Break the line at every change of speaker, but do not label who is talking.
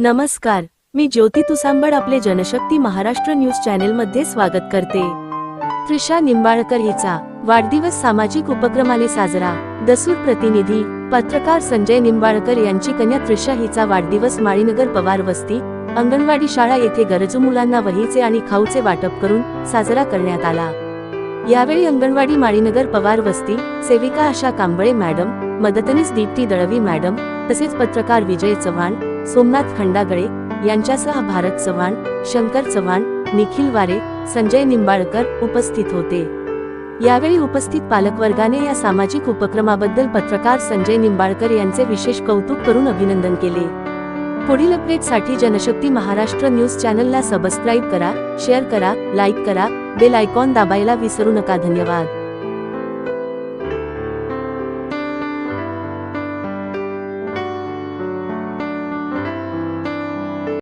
नमस्कार मी ज्योती तुसांबड आपले Janshakti Maharashtra news channel मध्ये स्वागत करते. त्रिशा निंबाळकर हिचा वाढदिवस सामाजिक उपक्रमाने साजरा. दसूर प्रतिनिधी पत्रकार संजय निंबाळकर यांची कन्या त्रिशा हिचा वाढदिवस माळीनगर पवार वस्ती अंगणवाडी शाळा येथे गरजू मुलांना वहीचे आणि खाऊचे वाटप करून साजरा करण्यात आला. यावेळी अंगणवाडी माळीनगर पवार वस्ती सेविका आशा कांबळे मॅडम मदतनीस दीप्ती दळवी मॅडम तसेच पत्रकार विजय चव्हाण सोमनाथ खंडागळे यांच्यासह भारत चव्हाण शंकर चव्हाण निखिल वारे संजय निंबाळकर उपस्थित होते. यावेळी उपस्थित पालकवर्गाने या सामाजिक उपक्रमाबद्दल पत्रकार संजय निंबाळकर यांचे विशेष कौतुक करून अभिनंदन केले. पुढील अपडेटसाठी जनशक्ती महाराष्ट्र न्यूज चॅनलला सबस्क्राईब करा शेअर करा लाईक करा बेल आयकॉन दाबायला विसरू नका. धन्यवाद.